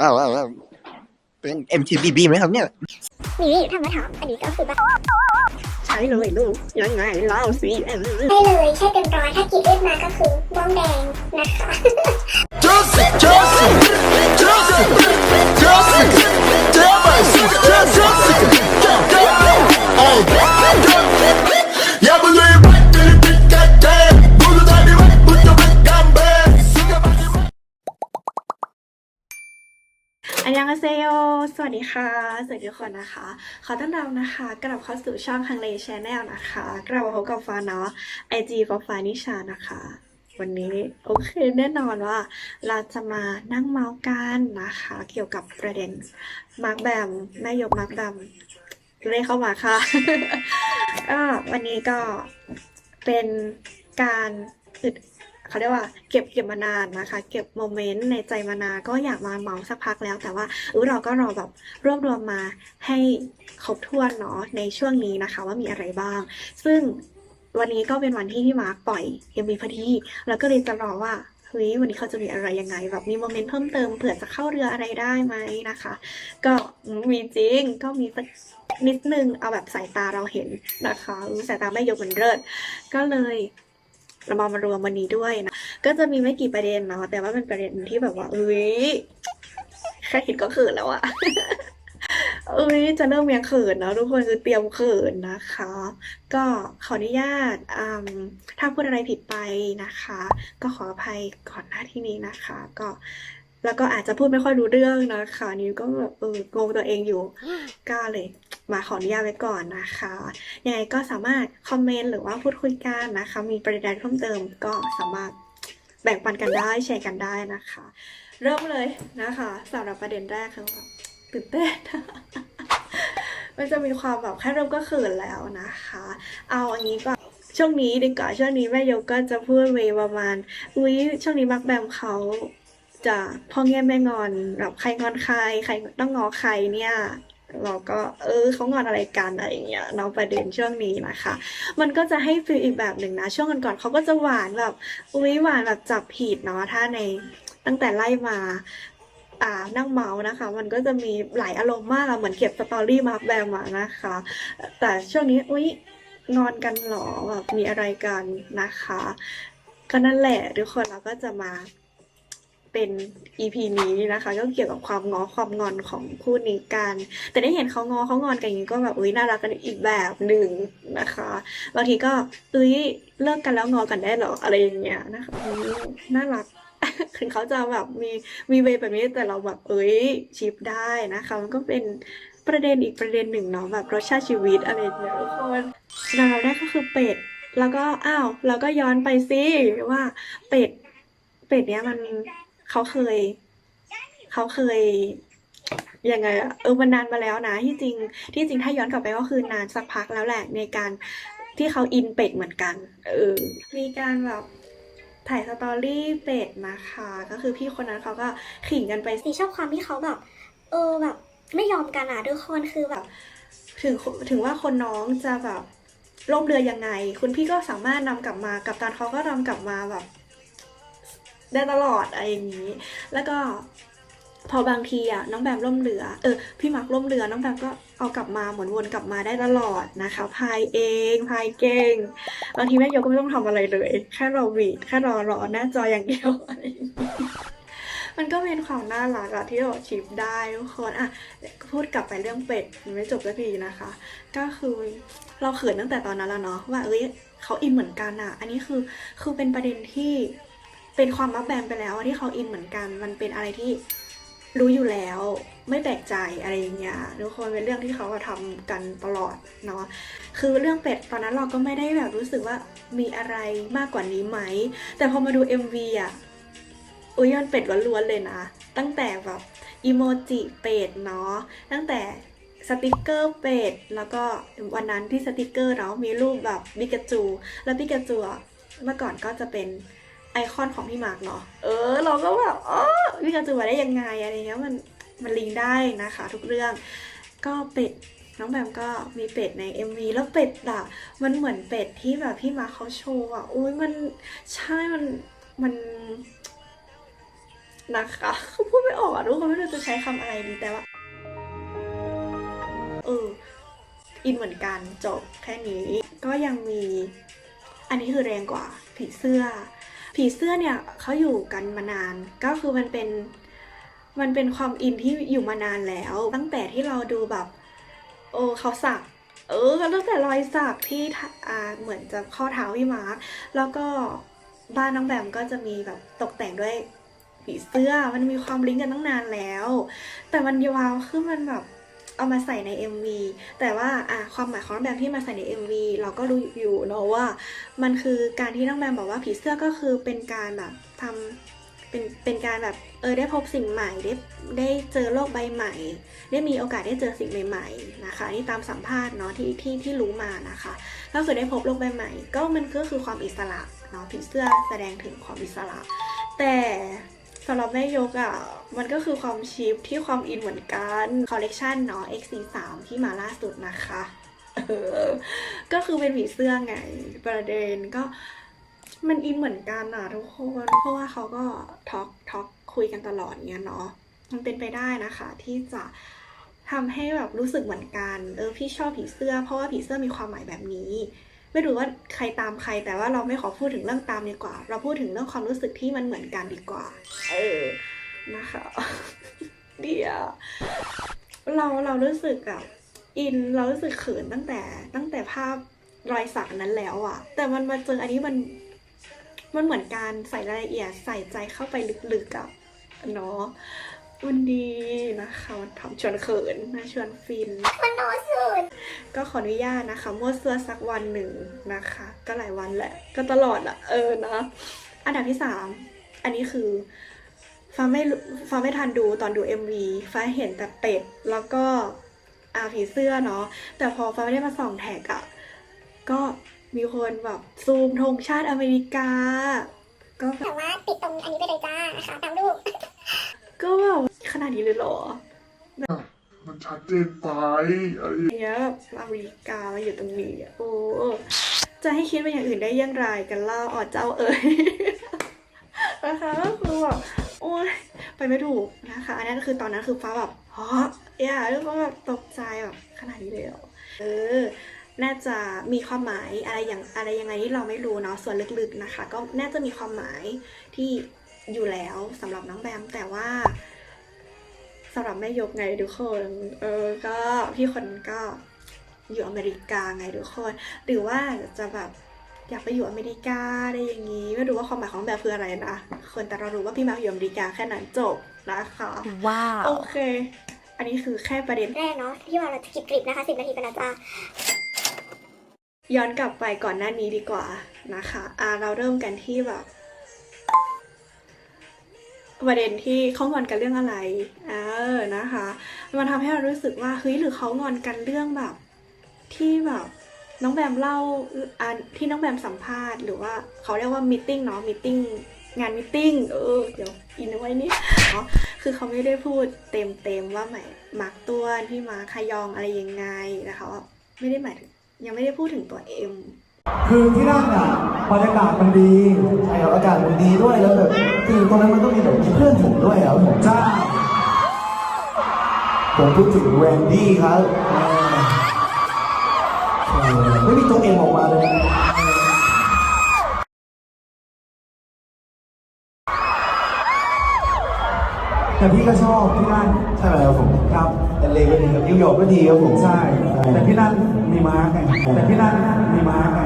อ้าวอ้าวอ้าวเป็น MTBB ไหมครับเนี่ย นี่ถ้ามาถามอันนี้ก็คือแบบใช่เลยลูกยังไงเล่าสิได้เลยแค่เต็มร้อยถ้ากรีดเลือดมาก็คือม่วงแดงนะคะ Joseph, Joseph, Joseph, Joseph, Joseph, Joseph, Joseph. อันยังอาเซโย สวัสดีค่ะ สวัสดีทุกคนนะคะ ขอต้อนรับนะคะ กลับเข้าสู่ช่องฮังเลชแนลนะคะ กลับมาพบกับฟ้าเนาะไอจีฟ้าฟ้านิชานะคะ วันนี้โอเคแน่นอนว่า เราจะมานั่งเมาส์กันนะคะ เกี่ยวกับประเด็นมาร์กแบมแม่ยกมาร์กแบมเรียกเข้ามาค่ะก็วันนี้ก็เป็นการอึด เขาเรียกว่าเก็บเก็บมานานนะคะ เก็บโมเมนต์ในใจมานานก็อยากมาเมาสักพักแล้ว แต่ว่าเออเราก็รอแบบรวบรวมมาให้ครบถ้วนเนาะในช่วงนี้นะคะ ว่ามีอะไรบ้าง ซึ่งวันนี้ก็เป็นวันที่พี่มาร์คปล่อย MV พอดีแล้วก็เลยจะรอว่าเฮ้ยวันนี้เขาจะมีอะไรยังไง แบบมีโมเมนต์เพิ่มเติมเผื่อจะเข้าเรืออะไรได้ไหมนะคะ ก็มีจริงก็มีสักนิดนึงเอาแบบสายตาเราเห็นนะคะสายตาไม่ยกเหมือนเลิศก็เลยเรามามารวมวันนี้ด้วยนะ ก็จะมีไม่กี่ประเด็นเนาะแต่ว่าเป็นประเด็นที่แบบว่าเอ้ยแค่คิดก็เขินแล้วอะเอ้ยจะเริ่มยังเขินแล้วทุกคนคือเตรียมเขินนะคะ ก็ขออนุญาตถ้าพูดอะไรผิดไปนะคะ ก็ขออภัยก่อนหน้าที่นี้นะคะ ก็แล้วก็อาจจะพูดไม่ค่อยรู้เรื่องนะคะนี่ก็แบบเอองงตัวเองอยู่ก็เลยมาขออนุญาตไว้ก่อนนะคะยังไงก็สามารถคอมเมนต์หรือว่าพูดคุยกันนะคะ มีประเด็นเพิ่มเติมก็สามารถ แบ่งปันกันได้แชร์กันได้นะคะ เริ่มเลยนะคะสำหรับประเด็นแรกคือแบบตื่นเต้นมันจะมีความแบบแค่เริ่มก็เขินแล้วนะคะ เอาอันนี้ก่อนช่วงนี้ดีกว่าช่วงนี้แม่ยกก็จะพูดเวประมาณอุ้ยช่วงนี้มักแบมเขาจะพ่อแง่แม่งอนแบบใครงอนใครใครต้องงอใครเนี่ย เราก็เออเขางอนอะไรกันอะไรอย่างเงี้ยเนาะประเด็นช่วงนี้นะคะ มันก็จะให้ฟีลอีกแบบหนึ่งนะ ช่วงก่อนๆเขาก็จะหวานแบบอุ้ยหวานแบบจับผิดเนาะถ้าในตั้งแต่ไล่มาอ่านั่งเมาส์นะคะ มันก็จะมีหลายอารมณ์มากเหมือนเก็บสตอรี่มาแบบมานะคะ แต่ช่วงนี้อุ้ยงอนกันหรอแบบมีอะไรกันนะคะ ก็นั่นแหละทุกคนเราก็จะมา เป็น EP นี้นะคะ ก็เกี่ยวกับความง้อความงอนของคู่นี้กัน แต่ได้เห็นเขางอเขางอนกันอย่างนี้ก็แบบอุ้ยน่ารักกันอีกแบบหนึ่งนะคะบางทีก็เอ้ยเลิกกันแล้วงอกันได้หรออะไรอย่างเงี้ยนะคะน่ารักถึงเขาจะแบบมีมีเวย์แบบนี้แต่เราแบบเอ้ยชิปได้นะคะมันก็เป็นประเด็นอีกประเด็นหนึ่งเนาะแบบรสชาติชีวิตอะไรอย่างเงี้ยทุกคนเราแรกก็คือเป็ดแล้วก็อ้าวเราก็ย้อนไปสิว่าเป็ดเป็ดเนี้ยมัน เขาเคย เขาเคยยังไงอะเออมันนานมาแล้วนะที่จริง ที่จริงถ้าย้อนกลับไปก็คือนานสักพักแล้วแหละในการที่เขาอินเป็ดเหมือนกัน เออ มีการแบบถ่ายสตอรี่เป็ดนะคะ ก็คือพี่คนนั้นเขาก็ขิงกันไปสีชอบความที่เขาแบบ เออแบบ ไม่ยอมกันอะทุกคนคือแบบ ถึงถึงว่าคนน้องจะแบบล่มเรือยังไง คุณพี่ก็สามารถนำกลับมา กับตันเขาก็นำกลับมาแบบ ได้ตลอดอะไรอย่างนี้ แล้วก็พอบางทีอะน้องแบมล่มเรือ เออพี่มักล่มเรือ น้องแบมก็เอากลับมาหมุนวนกลับมาได้ตลอดนะคะพายเองพายเก่งบางทีแม่โยก็ไม่ต้องทำอะไรเลย แค่รอวีดแค่รอรอหน้าจออย่างเดียวมันก็เป็นความน่ารักอะที่เราชิปได้ทุกคนอะพูดกลับไปเรื่องเป็ดยังไม่จบสักทีนะคะ ก็คือเราเขินตั้งแต่ตอนนั้นแล้วเนาะว่าเอ้ยเขาอินเหมือนกันอะอันนี้คือคือเป็นประเด็นที่ เป็นความมักแบมไปแล้วที่เขาอินเหมือนกัน มันเป็นอะไรที่รู้อยู่แล้วไม่แปลกใจอะไรอย่างเงี้ยทุกคนเป็นเรื่องที่เขาอะทำกันตลอดเนาะคือเรื่องเป็ดตอนนั้นเราก็ไม่ได้แบบรู้สึกว่ามีอะไรมากกว่านี้ไหม แต่พอมาดู MV อะอุยมันเป็ดล้วนๆเลยนะ ตั้งแต่แบบอีโมจิเป็ดเนาะตั้งแต่สติกเกอร์เป็ดแล้วก็วันนั้นที่สติกเกอร์เนาะมีรูปแบบบิกาจู แล้วบิกาจูอะเมื่อก่อนก็จะเป็น ไอคอนของพี่มาร์กเนาะ เออ เราก็แบบอ๋อพี่กาจูมาได้ยังไงอะไรเงี้ยมันมันลิงได้นะคะ ทุกเรื่อง ก็เป็ดน้องแบมก็มีเป็ดใน MV แล้วเป็ดอะมันเหมือนเป็ดที่แบบพี่มาร์คเขาโชว์อะอุ้ยมันใช่มันมันนะคะพูดไม่ออกอะทุกคนไม่รู้จะใช้คำอะไรดีแต่ว่าเอออินเหมือนกันจบแค่นี้ ก็ยังมี อันนี้คือแรงกว่าผีเสื้อ ผีเสื้อเนี่ยเขาอยู่กันมานาน ก็คือมันเป็นมันเป็นความอินที่อยู่มานานแล้ว ตั้งแต่ที่เราดูแบบ โอ้เขาสัก เออตั้งแต่รอยสักที่อ่าเหมือนจะข้อเท้าพี่มาร์คแล้วก็บ้านน้องแบมก็จะมีแบบตกแต่งด้วยผีเสื้อมันมีความลิงก์กันตั้งนานแล้ว แต่มันยาวคือมันแบบ เอามาใส่ใน MV แต่ว่าอะความหมายของน้องแบมที่มาใส่ใน MV เราก็รู้อยู่เนอะว่า มันคือการที่น้องแบมบอกว่าผีเสื้อก็คือเป็นการแบบทำเป็นเป็นการแบบเออได้พบสิ่งใหม่ได้ได้เจอโลกใบใหม่ ได้มีโอกาสได้เจอสิ่งใหม่ๆนะคะนี่ตามสัมภาษณ์เนาะที่ที่ที่รู้มานะคะก็คือได้พบโลกใบใหม่ ก็มันก็คือความอิสระเนาะผีเสื้อแสดงถึงความอิสระ แต่ำหรับแม่ยกอะ่ะ มันก็คือความชิปที่ความอินเหมือนกันคอลเลกชันเนาะ X43 ที่มาล่าสุดนะคะก็คือเป็นผีเสื้อไง ประเด็นก็มันอินเหมือนกันอะทุกคน เพราะว่าเขาก็ทอกทอกคุยกันตลอดเงี้ยเนาะมันเป็นไปได้นะคะ ที่จะทำให้แบบรู้สึกเหมือนกัน เออพี่ชอบผีเสื้อ เพราะว่าผีเสื้อมีความหมายแบบนี้ ไม่รู้ว่าใครตามใคร แต่ว่าเราไม่ขอพูดถึงเรื่องตามดีกว่า เราพูดถึงเรื่องความรู้สึกที่มันเหมือนกันดีกว่า เออ นะคะ เดียว เราเรารู้สึกอะอินเรารู้สึกเขินตั้งแต่ ตั้งแต่ภาพรอยสักนั้นแล้วอะแต่มันมาเจออันนี้มัน มันเหมือนการใส่รายละเอียดใส่ใจเข้าไปลึกๆอะเนาะ มันดีนะคะมันทำชวนเขินนะชวนฟินมันโนสุดก็ขออนุญาตนะคะมั่วเสื้อสักวันหนึ่งนะคะ ก็หลายวันแหละ ก็ตลอดอะเออนะอันดับที่สามอันนี้คือฟ้าไม่รู้ฟ้าไม่ทันดูตอนดู MV ฟ้าเห็นแต่เป็ดแล้วก็อาผีเสื้อเนาะแต่พอฟ้าไม่ได้มาส่องแท็กอะก็มีคนแบบซูมธงชาติอเมริกา ก็แบบแต่ว่าติดตรงอันนี้ไปเลยจ้านะคะตามรูปก็แบบข นาดนี้เลยเหรอมันชัดเจนไปอะไรเนี้ยแบบอเมริกามาอยู่ตรงนี้อะโอ้จะให้คิดเป็นอย่างอื่นได้อยังไรกันเล่าอ๋อเจ้าเอ๋ยนะคะก็คือแบบโอ้ยไปไม่ถูกนะคะอันนั้นคือตอนนั้นคือฟ้าแบบฮะอย่าแล้วก็แบบตกใจแบบขนาดนี้เลยเหรอเออน่าจะมีความหมายอะไรอย่างอะไรยังไงที่เราไม่รู้เนาะส่วนลึกๆนะคะ ก็น่าจะมีความหมายที่อยู่แล้วสำหรับน้องแบมแต่ว่า สำหรับแม่ยกไงทุกคนเออก็พี่คนก็อยู่อเมริกาไงทุกคน หรือว่าจะแบบอยากไปอยู่อเมริกาอะไรอย่างนี้ ไม่รู้ว่าความหมายของแบบคืออะไรนะคนแต่เรารู้ว่าพี่มาร์คอยู่อเมริกาแค่นั้นจบนะคะว้าโอวเค อันนี้คือแค่ประเด็นแรกเนาะที่ว่าเราจะกิบกริบนะคะสิบนาทีไปนะจ้าย้อนกลับไปก่อนหน้านี้ดีกว่านะคะอ่าเราเริ่มกันที่แบบประเด็นที่เขางอนกันเรื่องอะไรเอ อนะคะ มันทำให้เรารู้สึกว่าเฮ้ยหรือเขางอนกันเรื่องแบบ ที่แบบน้องแบมเล่าที่น้องแบมสัมภาษณ์หรือว่าเขาเรียกว่ามิทติ้งเนาะมิทติ้งงานมิทติ้งเออเดี๋ยวอินไว้นี่เนาะคือเขาไม่ได้พูดเต็มเต็มว่าหมายมาร์กตัวพี่มาร์คยองอะไรยังไงนะขาไม่ได้หมายยังไม่ได้พูดถึงตัวเอ็มคือที่นั่นอะบรรยากาศมันดีใช่ครับอากาศมันดีด้วยแล้วแบบคือตอนนั้นมันก็มีแบบเพื่อนผมด้วยครัผมจ้า ผมพูดถึงแวนดี้ครับเออไม่มีตัวเอ็มออกมาเลยนะแต่พี่ก็ชอบที่นั่นใช่ไหมครับผมครับแต่เลก็ดีครับนิวยอร์กก็ดีครับผมใช่แต่ที่นั่นมีมาร์กไงแต่ที่นั่นมีมาร์กไง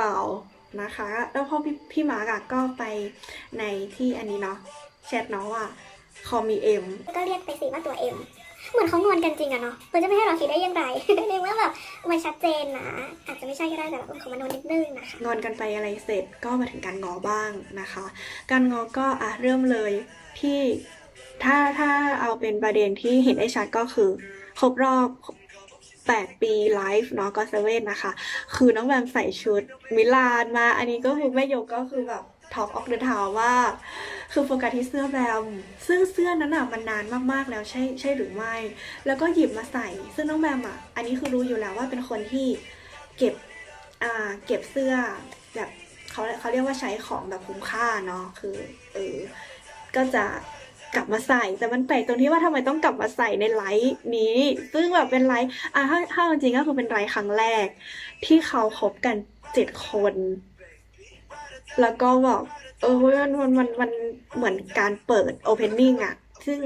ปล่านะคะ แล้วพอพี่พี่มาร์กอะก็ไปในที่อันนี้เนาะแชทเนาะว่าคอมีเอ็มก็เรียกไปสิว่าตัวเอ็มเหมือนเขางอนกันจริงอะเนาะมันจะไม่ให้เราคิดได้ยังไงในเมื่อแบบมันชัดเจนนะอาจจะไม่ใช่ก็ได้แต่แบบเขามานอนนิดนึงนะคะงอนกันไปอะไรเสร็จก็มาถึงการงอบ้างนะคะ การงอก็อะเริ่มเลยพี่ถ้าถ้าเอาเป็นประเด็นที่เห็นได้ชัดก็คือ ครบรอบ 8 ปีไลฟ์เนาะก็เซเว่นนะคะ คือน้องแบมใส่ชุดมิลานมา อันนี้ก็คือแม่ยกก็คือแบบท็อปออกเดอะทาวว่าคือโฟกัสที่เสื้อแบมซึ่งเสื้อนั้นอะมันนานมากๆแล้วใช่ใช่หรือไม่ แล้วก็หยิบมาใส่ ซึ่งน้องแบมอะ อันนี้คือรู้อยู่แล้วว่าเป็นคนที่เก็บอ่าเก็บเสื้อแบบเขาเขาเรียกว่าใช้ของแบบคุ้มค่าเนาะคือเออก็จะ กลับมาใส่ แต่มันแปลกตรงที่ว่าทำไมต้องกลับมาใส่ในไลฟ์นี้ ซึ่งแบบเป็นไลฟ์อะถ้าถ้าจริงก็คือเป็นไลฟ์ครั้งแรก ที่เขาคบกันเจ็ดคน แล้วก็แบบเออมันมันมันมันเหมือนการเปิดโอเพนนิ่งอะซึ่ง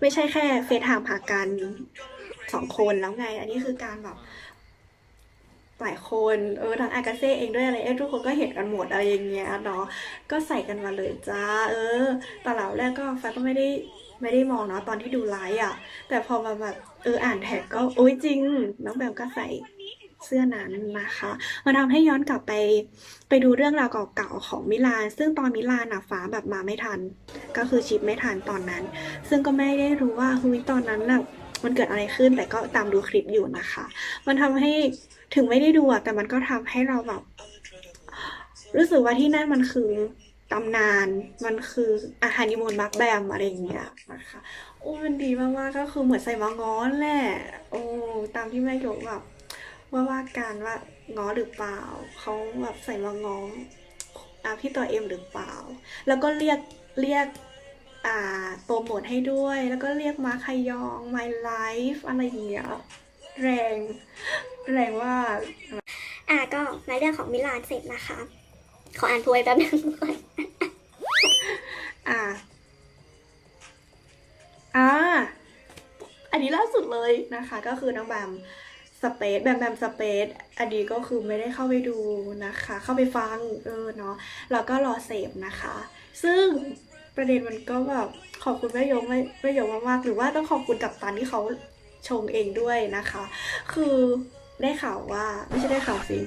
ไม่ใช่แค่เฟซไทม์หากันสองคนแล้วไง อันนี้คือการแบบ หลายคนเออทางอากาเซ่เองด้วยอะไรเออทุกคนก็เห็นกันหมดอะไรอย่างเงี้ยเนาะก็ใส่กันมาเลยจ้า เออตอนหลังแรกก็ฟ้าก็ไม่ได้ไม่ได้มองเนาะตอนที่ดูไลฟ์อะ แต่พอมาแบบเอออ่านแท็กก็โอ้ยจริง น้องแบมก็ใส่เสื้อนั้นนะคะ มันทำให้ย้อนกลับไปไปดูเรื่องราวเก่าๆของมิลาน ซึ่งตอนมิลานอะฟ้าแบบมาไม่ทัน ก็คือชิปไม่ทันตอนนั้น ซึ่งก็ไม่ได้รู้ว่าคุยตอนนั้นน่ะ มันเกิดอะไรขึ้นแต่ก็ตามดูคลิปอยู่นะคะ มันทำให้ถึงไม่ได้ดูอะแต่มันก็ทำให้เราแบบ รู้สึกว่าที่นั่นมันคือตำนานมันคืออาหารนิมนต์มักแบมอะไรอย่างเงี้ยนะคะโอ้มันดีมากๆก็คือเหมือนใส่มาง้อนแหละ โอ้ตามที่แม่ยกแบบว่าว่าการว่าง้อหรือเปล่าเขาแบบใส่มาง้ออาพี่ตัวเอ็มหรือเปล่า แล้วก็เรียกเรียก โปรโมทให้ด้วย แล้วก็เรียกมาคยอง my life อะไรอย่างเงี้ยแรง แรงว่า อะก็ในเรื่องของมิลานเสร็จนะคะ ขออ่านโพยแป๊บนึงก่อนอ่า อ่า อันนี้ล่าสุดเลยนะคะ ก็คือน้องแบมสเปซแบมแบมสเปซอันนี้ก็คือไม่ได้เข้าไปดูนะคะ เข้าไปฟังเออเนาะแล้วก็รอเสพนะคะ ซึ่ง ประเด็นมันก็แบบขอบคุณแม่ยงไม่แม่ยงมากๆหรือว่าต้องขอบคุณกับตันที่เขาชงเองด้วยนะคะ คือได้ข่าวว่าไม่ใช่ได้ข่าวสิ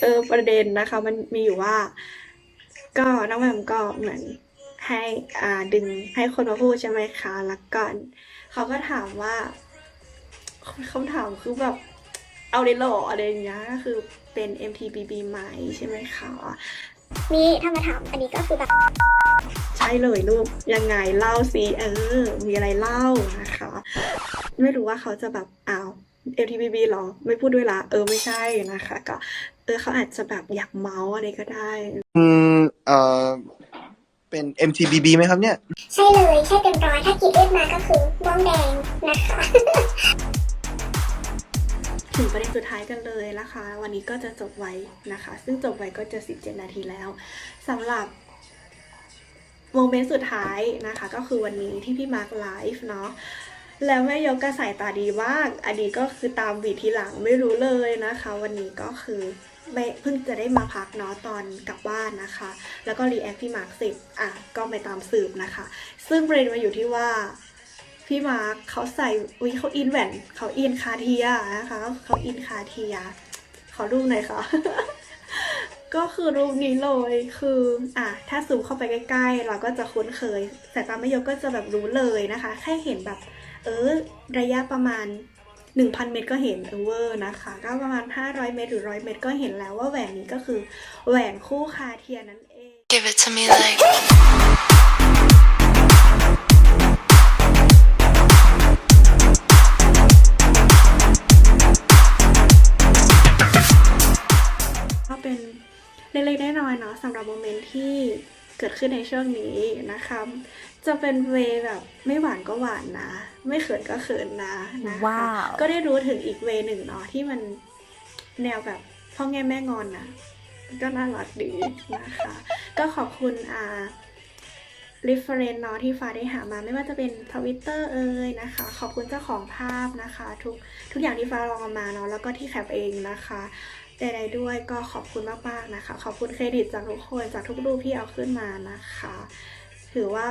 เออประเด็นนะคะ มันมีอยู่ว่า ก็น้องแหม่มก็เหมือนให้อ่าดึงให้คนมาพูดใช่ไหมคะแล้วก่อนเขาก็ถามว่าคำถามคือแบบเอาเลยเหรออะไรอย่างเงี้ยก็คือเป็น MTBB ไหมใช่ไหมคะนี่ถ้ามาถามอันนี้ก็คือแบบ เลยลูกยังไงเล่าสิเออ มีอะไรเล่านะคะ ไม่รู้ว่าเขาจะแบบอ้าว LTBB หรอ ไม่พูดด้วยละเออไม่ใช่นะคะ ก็เออเขาอาจจะแบบอยากเมาส์อะไรก็ได้ อืมเอ่อเป็น MTBB ไหมครับเนี่ย ใช่เลยแค่เต็มร้อยถ้ากีดเลือดมาก็คือม่วงแดงนะคะ ถึงประเด็นสุดท้ายกันเลยนะคะ วันนี้ก็จะจบไว้นะคะ ซึ่งจบไว้ก็จะ 17 นาทีแล้วสำหรับ โมเมนต์สุดท้ายนะคะ ก็คือวันนี้ที่พี่มาร์คไลฟ์เนาะแล้วแม่ยกก็ใส่ตาดีมากอันนี้ก็คือตามวีทีหลังไม่รู้เลยนะคะ วันนี้ก็คือไม่เพิ่งจะได้มาพักเนาะตอนกลับบ้านนะคะ แล้วก็รีแอคพี่มาร์คสร็จอะก็ไปตามสืบนะคะ ซึ่งประเด็นมาอยู่ที่ว่าพี่มาร์คเขาใส่อุ้ยเขาอินแหวนเขาอินคาเทียนะคะเขาอินคาเทียขอรูปหน่อยค่ะ ก็คือรูปนี้เลยคืออะถ้าสูมเข้าไปใกล้ๆ เราก็จะคุ้นเคยสายตาไม่ยกก็จะแบบรู้เลยนะคะ แค่เห็นแบบ เออ ระยะประมาณ 1,000 เมตรก็เห็นเออเวอร์นะคะ ก็ประมาณ 500 เมตรหรือ 100 เมตรก็เห็นแล้วว่าแหวนนี้ก็คือแหวนคู่คาเทียนั่นเอง Give it to me like. ล็กๆน้อยๆเนาะสำหรับโมเมนต์ที่เกิดขึ้นในช่วงนี้นะคะ จะเป็นเวย์แบบไม่หวานก็หวานนะ ไม่เขินก็เขินนะนะคะว้าวก็ได้รู้ถึงอีกเวย์หนึ่งเนาะที่มันแนวแบบพ่อแง่แม่งอนนะก็น่ารักดีนะคะ ก็ขอบคุณอ่า reference เนาะที่ฟ้าได้หามาไม่ว่าจะเป็นทวิตเตอร์เอ่ยนะคะ ขอบคุณเจ้าของภาพนะคะ ทุกทุกอย่างที่ฟ้าลองเอามาเนาะแล้วก็ที่แคปเองนะคะ ใดๆด้วยก็ขอบคุณมากๆนะคะ ขอบคุณเครดิตจากทุกคนจากทุกรูปที่เอาขึ้นมานะคะ ถือว่า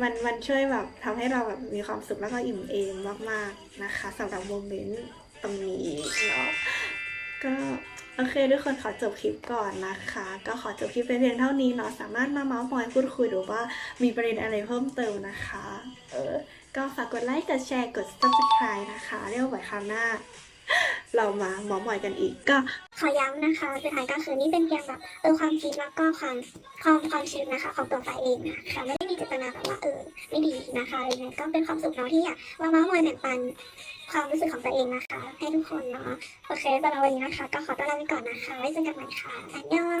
มันมันช่วยแบบทำให้เราแบบมีความสุขแล้วก็อิ่มเอมมากๆนะคะสำหรับโมเมนต์ตรงนี้เนาะก็โอเคทุกคนขอจบคลิปก่อนนะคะ ก็ขอจบคลิปเป็นเพียงเท่านี้เนาะสามารถมาเมาส์มอยพูดคุยหรือว่ามีประเด็นอะไรเพิ่มเติมนะคะ เออ ก็ฝากกดไลค์กดแชร์กด subscribe นะคะ เรียกว่าไว้คราวหน้า เรามาเมอมอยกันอีกก็ขอย้ำนะคะสุดท้ายก็คือนี่เป็นเพียงแบบเออความคิดแล้วก็ความความความคิดนะคะ ของตัวฝ่ายเองนะคะไม่ได้มีเจตนาแบบว่าเออไม่ดีนะคะอะไรเงี้ยก็เป็นความสุขเนาะที่อยากมาเมาส์มอยแบ่งปันความรู้สึกของตัวเองนะคะ ให้ทุกคนเนาะโอเคสำหรับวันนี้นะคะ ก็ขอตัวลาไปก่อนนะคะไว้เจอกันใหม่ค่ะอันยอง